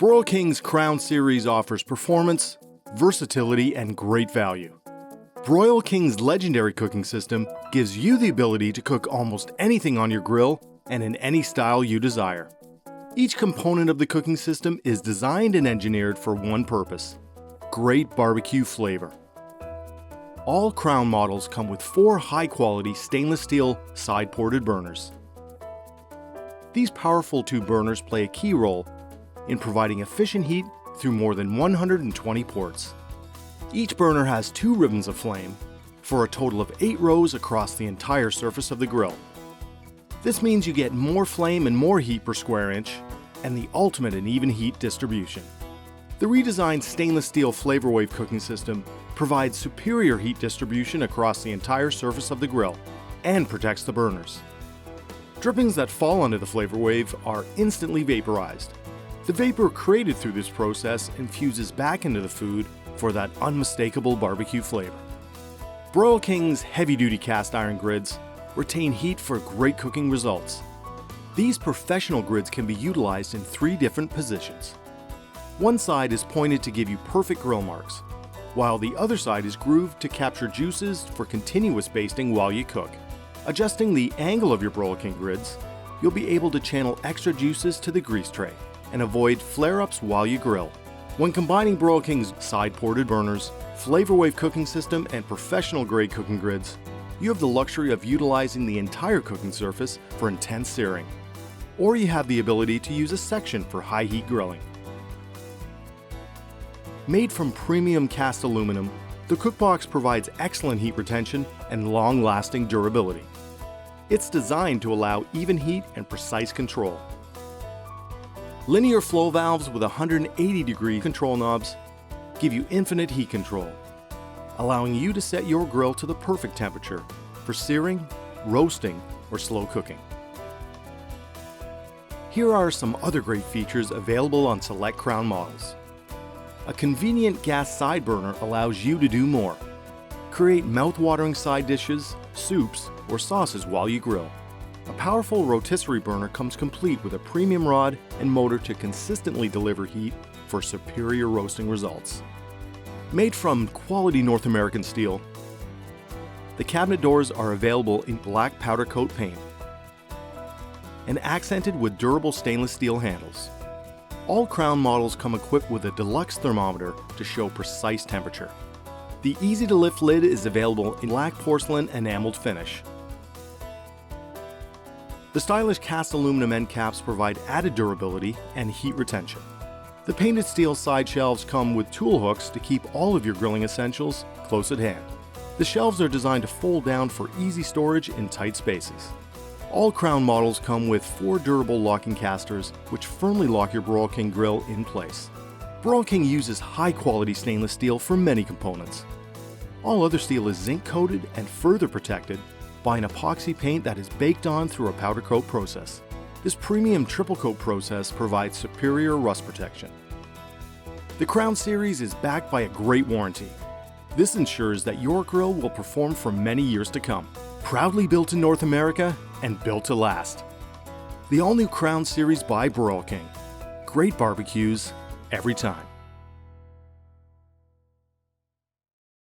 Broil King's Crown Series offers performance, versatility, and great value. Broil King's legendary cooking system gives you the ability to cook almost anything on your grill and in any style you desire. Each component of the cooking system is designed and engineered for one purpose great barbecue flavor. All Crown models come with four high quality stainless steel side ported burners. These powerful two burners play a key role in providing efficient heat through more than 120 ports. Each burner has two ribbons of flame for a total of eight rows across the entire surface of the grill. This means you get more flame and more heat per square inch and the ultimate in even heat distribution. The redesigned stainless steel Flavor Wave cooking system provides superior heat distribution across the entire surface of the grill and protects the burners. Drippings that fall onto the Flavor Wave are instantly vaporized. The vapor created through this process infuses back into the food for that unmistakable barbecue flavor. Broil King's heavy duty cast iron grids retain heat for great cooking results. These professional grids can be utilized in three different positions. One side is pointed to give you perfect grill marks, while the other side is grooved to capture juices for continuous basting while you cook. Adjusting the angle of your Broil King grids, you'll be able to channel extra juices to the grease tray and avoid flare-ups while you grill. When combining Broil King's side-ported burners, Flavor Wave cooking system, and professional grade cooking grids, you have the luxury of utilizing the entire cooking surface for intense searing. Or you have the ability to use a section for high heat grilling. Made from premium cast aluminum, the Cookbox provides excellent heat retention and long lasting durability. It's designed to allow even heat and precise control. Linear flow valves with 180 degree control knobs give you infinite heat control, allowing you to set your grill to the perfect temperature for searing, roasting, or slow cooking. Here are some other great features available on select Crown models. A convenient gas side burner allows you to do more. Create mouth-watering side dishes, soups, or sauces while you grill. A powerful rotisserie burner comes complete with a premium rod and motor to consistently deliver heat for superior roasting results. Made from quality North American steel, the cabinet doors are available in black powder coat paint and accented with durable stainless steel handles. All Crown models come equipped with a deluxe thermometer to show precise temperature. The easy to lift lid is available in black porcelain enameled finish. The stylish cast aluminum end caps provide added durability and heat retention. The painted steel side shelves come with tool hooks to keep all of your grilling essentials close at hand. The shelves are designed to fold down for easy storage in tight spaces. All Crown models come with four durable locking casters which firmly lock your Broil King grill in place. Broil King uses high quality stainless steel for many components. All other steel is zinc coated and further protected by an epoxy paint that is baked on through a powder coat process. This premium triple coat process provides superior rust protection. The Crown Series is backed by a great warranty. This ensures that your grill will perform for many years to come. Proudly built in North America and built to last. The all new Crown Series by Broil King. Great barbecues every time.